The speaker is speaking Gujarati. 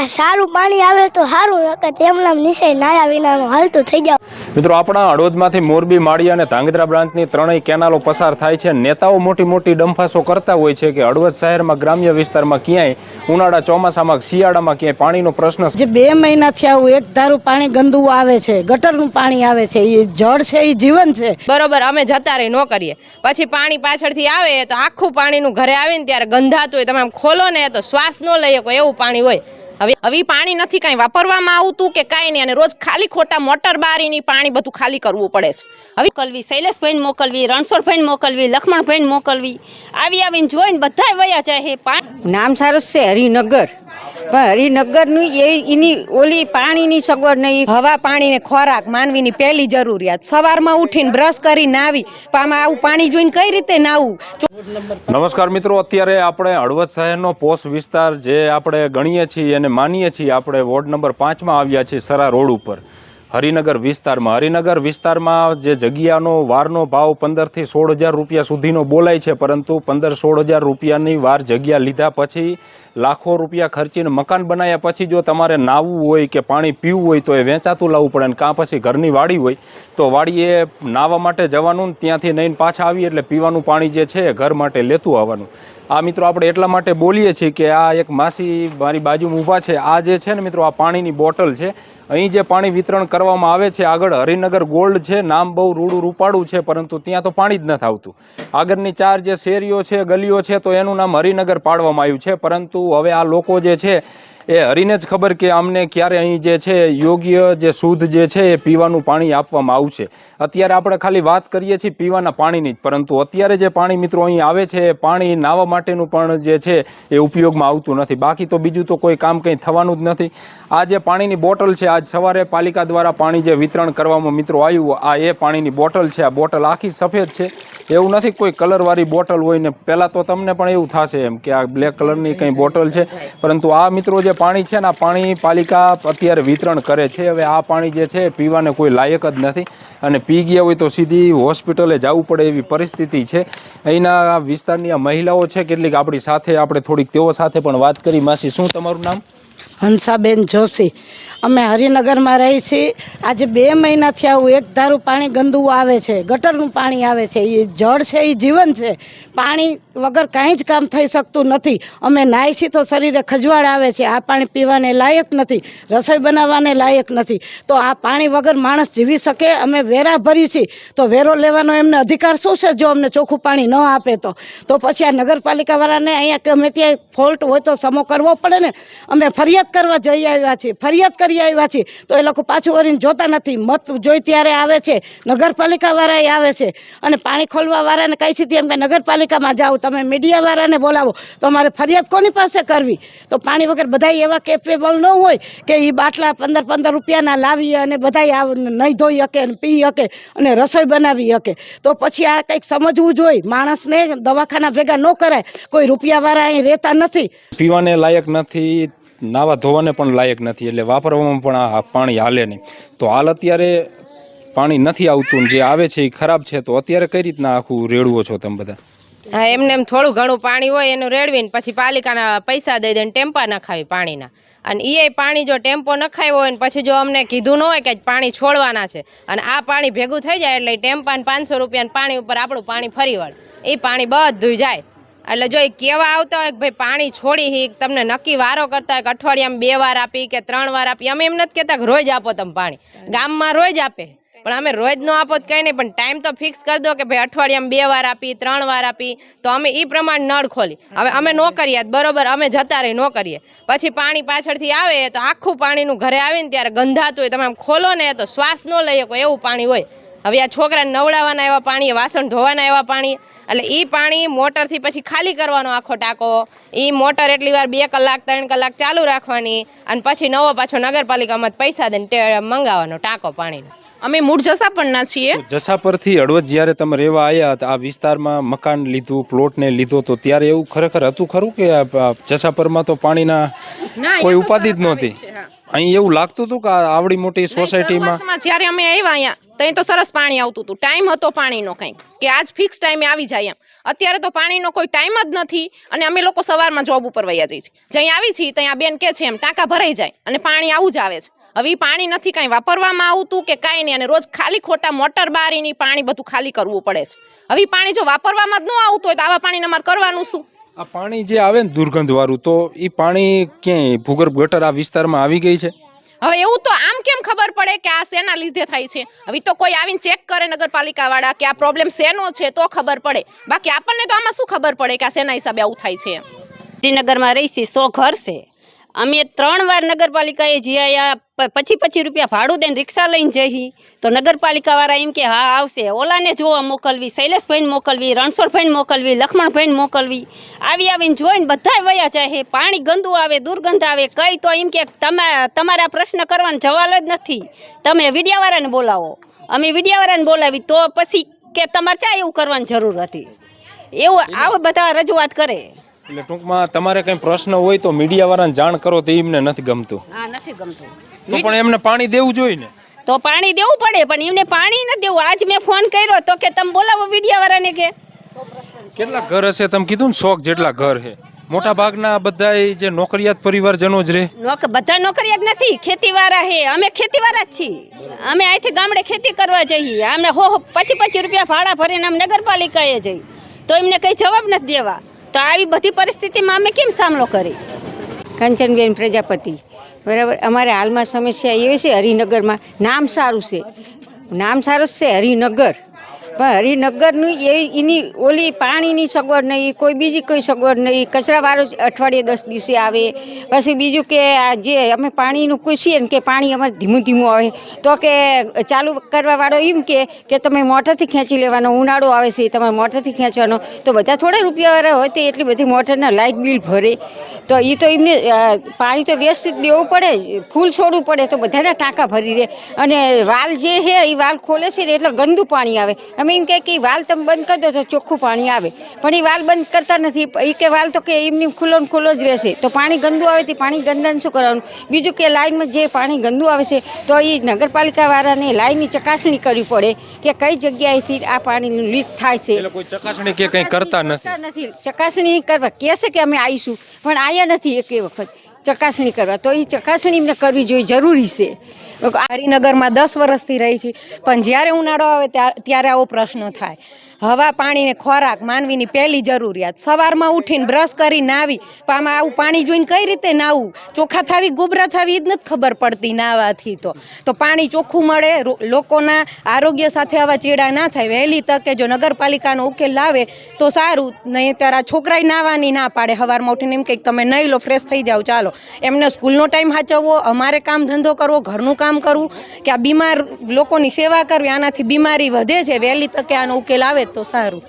આ સારું પાણી આવે તો સારું નકર તેમના નિશય નાયા વિનાનું હાલતું થઈ જાવ. મિત્રો આપણા હળવદમાંથી મોરબી માળી અને ધાંગધ્રા બ્રાન્ચની ત્રણેય કેનાલો પસાર થાય છે. નેતાઓ મોટી મોટી ડંફાસો કરતા હોય છે કે હળવદ શહેરમાં ગ્રામ્ય વિસ્તારમાં ક્યાંય ઉનાળા ચોમાસામાં શિયાળામાં ક્યાંય પાણીનો પ્રશ્ન જે બે મહિનાથી આવું એક ધારું પાણી ગંદુ આવે છે ગટરનું પાણી આવે છે એ જળ છે એ જીવન છે. બરોબર અમે જતા રહી ન કરીએ. પછી પાણી પાછળથી આવે તો આખું પાણીનું ઘરે આવીને ત્યારે ગંધાતું હોય તમે આમ ખોલો ને તો શ્વાસ ન લઈ શકો એવું પાણી હોય. હવે હવે પાણી નથી કાંઈ વાપરવામાં આવતું કે કાંઈ નહીં અને રોજ ખાલી ખોટા મોટર બારીની પાણી બધું ખાલી કરવું પડે છે. હવે મોકલવી શૈલેષભાઈને મોકલવી રણછોડભાઈને મોકલવી લક્ષ્મણભાઈ મોકલવી આવી આવીને જોઈને બધાય વયા જાય હે પાણી. નામ સારું છે હરિનગર. પણ હરિનગરનું એ એની ઓલી પાણીની સગવડ નહીં હવા પાણીને ખોરાક માનવીની પહેલી જરૂરિયાત. સવારમાં ઉઠીને બ્રશ કરી નાવી પણ આવું પાણી જોઈને કઈ રીતે નાવું નમસ્કાર મિત્રો, અત્યારે આપણે હળવદ શહેરનો પોસ્ટ વિસ્તાર જે આપણે ગણીએ છીએ અને માનીએ છીએ, આપણે વોર્ડ નંબર પાંચમાં આવ્યા છીએ સરા રોડ ઉપર. હરિનગર વિસ્તારમાં. હરિનગર વિસ્તારમાં જે જગ્યાનો વારનો ભાવ પંદરથી સોળ હજાર રૂપિયા સુધીનો બોલાય છે, પરંતુ પંદર સોળ હજાર રૂપિયાની વાર જગ્યા લીધા પછી લાખો રૂપિયા ખર્ચીને મકાન બનાવ્યા પછી જો તમારે નાવું હોય કે પાણી પીવું હોય તો એ વેચાતું લાવવું પડે અને કાં પછી ઘરની વાડી હોય, તો વાડીએ નાહવા માટે જવાનું ને ત્યાંથી નહીં પાછા આવીએ એટલે પીવાનું પાણી જે છે ઘર માટે લેતું આવવાનું. આ મિત્રો આપણે એટલા માટે બોલીએ છીએ કે આ એક માસી મારી બાજુમાં ઊભા છે. આ જે છે ને મિત્રો, આ પાણીની બોટલ છે. અહીં જે પાણી વિતરણ કરવામાં આવે છે, આગળ હરિનગર ગોલ્ડ છે, નામ બહુ રૂડું રૂપાળું છે, પરંતુ ત્યાં તો પાણી જ નથી આવતું આગળની ચાર જે શેરીઓ છે, ગલીઓ છે, તો એનું નામ હરિનગર પાડવામાં આવ્યું છે, પરંતુ હવે આ લોકો જે છે એ હરીને જ ખબર કે અમને ક્યારે અહીં જે છે, યોગ્ય જે શુદ્ધ જે છે એ પીવાનું પાણી આપવામાં આવશે. અત્યારે આપણે ખાલી વાત કરીએ છીએ પીવાના પાણીની જ, પરંતુ અત્યારે જે પાણી મિત્રો અહીં આવે છે, એ પાણી નાહવા માટેનું પણ જે છે એ ઉપયોગમાં આવતું નથી. બાકી તો બીજું તો કોઈ કામ કંઈ થવાનું જ નથી. આ જે પાણીની બોટલ છે, આજ સવારે પાલિકા દ્વારા પાણી જે વિતરણ કરવામાં મિત્રો આવ્યું, આ એ પાણીની બોટલ છે, આ બોટલ આખી સફેદ છે. એવું નથી કોઈ કલરવાળી બોટલ હોય ને, પહેલાં તો તમને પણ એવું થશે એમ કે આ બ્લેક કલરની કંઈ બોટલ છે. પરંતુ આ મિત્રો જે પાણી છે ને આ પાણી પાલિકા અત્યારે વિતરણ કરે છે. હવે આ પાણી જે છે પીવાને કોઈ લાયક જ નથી અને પી ગયા હોય તો સીધી હોસ્પિટલે જવું પડે એવી પરિસ્થિતિ છે. અહીંના વિસ્તારની આ મહિલાઓ છે કેટલીક આપણી સાથે, આપણે થોડીક તેઓ સાથે પણ વાત કરી. માસી, શું તમારું નામ? હંસાબેન જોશી. અમે હરિનગરમાં રહી છીએ. આજે બે મહિનાથી આવું એક ધારું પાણી ગંદુ આવે છે, ગટરનું પાણી આવે છે. એ જળ છે એ જીવન છે. પાણી વગર કાંઈ જ કામ થઈ શકતું નથી. અમે નાહી છીએ તો શરીરે ખજવાળ આવે છે. આ પાણી પીવાને લાયક નથી, રસોઈ બનાવવાને લાયક નથી. તો આ પાણી વગર માણસ જીવી શકે? અમે વેરા ભરી છીએ. તો વેરો લેવાનો એમને અધિકાર શું છે જો અમને ચોખ્ખું પાણી ન આપે તો? તો પછી આ નગરપાલિકાવાળાને અહીંયા ગમે ત્યાં ફોલ્ટ હોય તો સમો કરવો પડે ને? અમે ફરિયાદ કરવા જઈ આવ્યા છીએ ફરિયાદ કરી આવ્યા છીએ તો એ લોકો પાછું વળીને જોતા નથી. મત જોઈ ત્યારે આવે છે નગરપાલિકાવાળાએ આવે છે અને પાણી ખોલવા વાળાને કહી છે એમ કે નગરપાલિકામાં જાઓ તમે મીડિયાવાળાને બોલાવો. તો અમારે ફરિયાદ કોની પાસે કરવી? તો પાણી વગર બધા એવા કેપેબલ ન હોય કે એ બાટલા પંદર પંદર રૂપિયાના લાવી અને બધા નહીં ધોઈ શકે અને પી શકે અને રસોઈ બનાવી શકે તો પછી આ કંઈક સમજવું જોઈએ. માણસને દવાખાના ભેગા ન કરાય. કોઈ રૂપિયાવાળા અહીં રહેતા નથી. પીવાને લાયક નથી. નાવા ધોવાને પણ લાયક નથી, એટલે વાપરવામાં પણ આ પાણી હાલે નહીં. તો હાલ અત્યારે પાણી નથી આવતું જે આવે છે એ ખરાબ છે, તો અત્યારે કઈ રીતના આખું રેડવો છો તમે બધા? હા, એમને એમ થોડું ઘણું પાણી હોય એનું રેડવીને પછી પાલિકાના પૈસા દઈ દઈને ટેમ્પા નખાવી પાણીના. અને એ પાણી જો ટેમ્પો નખાયો હોય ને પછી જો અમને કીધું ન હોય કે પાણી છોડવાના છે, અને આ પાણી ભેગું થઈ જાય એટલે ટેમ્પા ને પાંચસો રૂપિયાના પાણી ઉપર આપણું પાણી ફરી વળે. એ પાણી બધું જાય. એટલે જો એ કેવા આવતા હોય કે ભાઈ પાણી છોડી હી તમને નક્કી વારો કરતા હોય કે અઠવાડિયામાં બે વાર આપી કે ત્રણ વાર આપી, અમે એમ નથી કહેતા કે રોજ આપો તમે પાણી. ગામમાં રોજ આપે. પણ અમે રોજ નો આપો તો કંઈ નહીં, પણ ટાઈમ તો ફિક્સ કરી દો કે ભાઈ અઠવાડિયામાં બે વાર આપી, ત્રણ વાર આપી, તો અમે એ પ્રમાણે નળ ખોલી. હવે અમે નો કરીએ બરોબર અમે જતા રહી નો કરીએ. પછી પાણી પાછળથી આવે તો આખું પાણીનું ઘરે આવીને ત્યારે ગંધાતું હોય, તમે આમ ખોલો ને તો શ્વાસ ન લઈ શકો એવું પાણી હોય. હવે આ છોકરાને નવડાવવાના એવા પાણી વાસણ ધોવાના એવા પાણી, એટલે એ પાણી મોટરથી પછી ખાલી કરવાનો આખો ટાંકો. એ મોટર એટલી વાર બે કલાક, ત્રણ કલાક ચાલુ રાખવાની અને પછી નવો પાછો નગરપાલિકામાં પૈસા દઈને મંગાવવાનો ટાંકો પાણીનો. અમે મૂળ જસાપણના છીએ. જસા પરથી હળવદ જ્યારે તમે રહેવા આવ્યા આ વિસ્તારમાં મકાન લીધું પ્લોટને લીધો તો ત્યારે એવું ખરેખર હતું ખરું કે જસાપરમાં તો પાણીના કોઈ ઉપાધિ જ નહોતી? અહીં એવું લાગતું હતું કે આવડી મોટી સોસાયટીમાં જ્યારે અમે આવ્યા અહીંયા ત્યાં તો સરસ પાણી આવતું હતું. ટાઈમ હતો પાણીનો કંઈક કે આજ ફિક્સ ટાઈમે આવી જાય એમ. અત્યારે તો પાણીનો કોઈ ટાઈમ જ નથી અને અમે લોકો સવારમાં જોબ ઉપર વયા જઈએ છીએ. જ્યાં આવી છીએ ત્યાં બેન કે છે એમ ટાંકા ભરાઈ જાય અને પાણી આવું જ આવે છે. હવે પાણી નથી કાંઈ વાપરવામાં આવતું કે કાંઈ નહીં. અને રોજ ખાલી ખોટા મોટર બારીની પાણી બધું ખાલી કરવું પડે છે. હવે પાણી જો વાપરવામાં જ ન આવતું હોય તો આવા પાણીને અમારે કરવાનું શું? આ પાણી જે આવે ને દુર્ગંધવાળું તો એ પાણી ક્યાંય ભૂગર્ભ ગટર આ વિસ્તારમાં આવી ગઈ છે? હવે એવું તો આમ કેમ ખબર પડે કે આ શેના લીધે થાય છે? હવે તો કોઈ આવીને ચેક કરે નગરપાલિકા વાળા કે આ પ્રોબ્લેમ શેનો છે તો ખબર પડે. બાકી આપણને તો આમાં શું ખબર પડે કે આ શેના હિસાબે આવું થાય છે? શ્રીનગરમાં રહીશી સો ઘર છે. અમે ત્રણ વાર નગરપાલિકાએ જઈ આયા પ- પચી પચી રૂપિયા ભાડું દઈને રિક્ષા લઈને જઈ તો નગરપાલિકાવાળા એમ કે, હા, આવશે. ઓલાને જોવા મોકલવી, શૈલેષભાઈને મોકલવી, રણછોડભાઈને મોકલવી, લખમણભાઈને મોકલવી. આવી આવીને જોઈને બધાય વયા જાય પાણી ગંદુ આવે, દુર્ગંધ આવે, કઈ તો એમ કે, તમે, તમારા પ્રશ્ન કરવાનો જવાલ જ નથી. તમે વિડિયાવાળાને બોલાવો. અમે વિડિયાવાળાને બોલાવી તો પછી કે, તમારે ચા એવું કરવાની જરૂર હતી? એવું આવા બધા રજૂઆત કરે. એટલે ટૂંકમાં તમારે કઈ પ્રશ્ન હોય તો મીડિયાવાળાને જાણ કરો તો એમને નથી ગમતું. હા નથી ગમતું. તો પણ એમને પાણી દેવું જોઈએ ને? તો પાણી દેવું પડે પણ એમને પાણી ન દેવું. આજ મેં ફોન કર્યો તો કે તમે બોલાવો મીડિયાવાળાને કે. કેટલા ઘર હશે? તમે કીધું ને શોખ જેટલા ઘર છે. મોટા ભાગના બધા જે નોકરિયાત પરિવારજનો જ રહે નોક બધા નોકરિયાત નથી ખેતીવાળા હે અમે ખેતીવાળા જ છીએ. અમે અહીંથી ગામડે ખેતી કરવા જઈએ. અમને હો પચી પચી રૂપિયા ભાડા ભરીને અમે નગરપાલિકાએ જઈ. તો એમને કંઈ જવાબ નથી દેવા. તો આવી બધી પરિસ્થિતિમાં અમે કેમ સામનો કરી? કંચનબેન પ્રજાપતિ, બરાબર? અમારે હાલમાં સમસ્યા એવી છે હરિનગરમાં. નામ સારું છે. નામ સારું છે હરિનગર. પણ હરિનગરનું એ એની ઓલી પાણીની સગવડ નહીં કોઈ બીજી કોઈ સગવડ નહીં કચરાવાળો અઠવાડિયે દસ દિવસે આવે. પછી બીજું કે આ જે અમે પાણીનું પૂછીએ ને કે પાણી અમારે ધીમું ધીમું આવે, તો કે ચાલુ કરવાવાળો એમ કે કે તમે મોટરથી ખેંચી લેવાનો, ઉનાળો આવે છે તમારે મોટરથી ખેંચવાનો, તો બધા થોડા રૂપિયાવાળા હોય તો એટલી બધી મોટરના લાઇટ બિલ ભરે. તો એ તો એમને પાણી તો વ્યવસ્થિત દેવું પડે ફૂલ છોડવું પડે, તો બધાના ટાંકા ભરી રહે અને વાલ જે છે એ વાલ ખોલે છે ને, એટલે ગંદુ પાણી આવે. અમે એમ કહે કે વાલ તમે બંધ કરી દો તો ચોખ્ખું પાણી આવે. પણ એ વાલ બંધ કરતા નથી. એ કે વાલ તો કે એમની ખુલ્લો ને ખુલ્લો જ રહેશે. તો પાણી ગંદુ આવે તે પાણી ગંદાને શું કરવાનું? બીજું કે લાઇનમાં જે પાણી ગંદુ આવે છે તો એ નગરપાલિકાવાળાને લાઇનની ચકાસણી કરવી પડે કે કઈ જગ્યાએથી આ પાણીનું લીક થાય છે. ચકાસણી કે કંઈ કરતા નથી? કરતા નથી. ચકાસણી કરવા કહેશે કે અમે આવીશું પણ આવ્યા નથી એક વખત. ચકાસણી કરવા. તો એ ચકાસણી કરવી જોઈએ, જરૂરી છે. હરિનગરમાં દસ વર્ષથી રહી છે, પણ જ્યારે ઉનાળો આવે ત્યા- ત્યારે આવો પ્રશ્ન થાય. હવા પાણીને ખોરાક માનવીની પહેલી જરૂરિયાત. સવારમાં ઉઠીને બ્રશ કરી નાવી પણ આમાં આવું પાણી જોઈને કઈ રીતે નાવું ચોખા થાવી, ગુબરા થાવી જ નથી ખબર પડતી નાવાથી તો. તો પાણી ચોખ્ખું મળે લોકોના આરોગ્ય સાથે આવા ચેડા ના થાય. વહેલી તકે જો નગરપાલિકાનો ઉકેલ લાવે, તો સારું. નહીં ત્યારે આ છોકરાએ નાવાની ના પાડે. સવારમાં ઉઠીને એમ કંઈક તમે નહીં લો, ફ્રેશ થઈ જાઓ, ચાલો. એમને સ્કૂલનો ટાઈમ સાચવવો અમારે કામ ધંધો કરવો, ઘરનું કામ કરવું, કે આ બીમાર લોકોની સેવા કરવી, આનાથી બીમારી વધે છે. વહેલી તકે આનો ઉકેલ આવે તો સારું.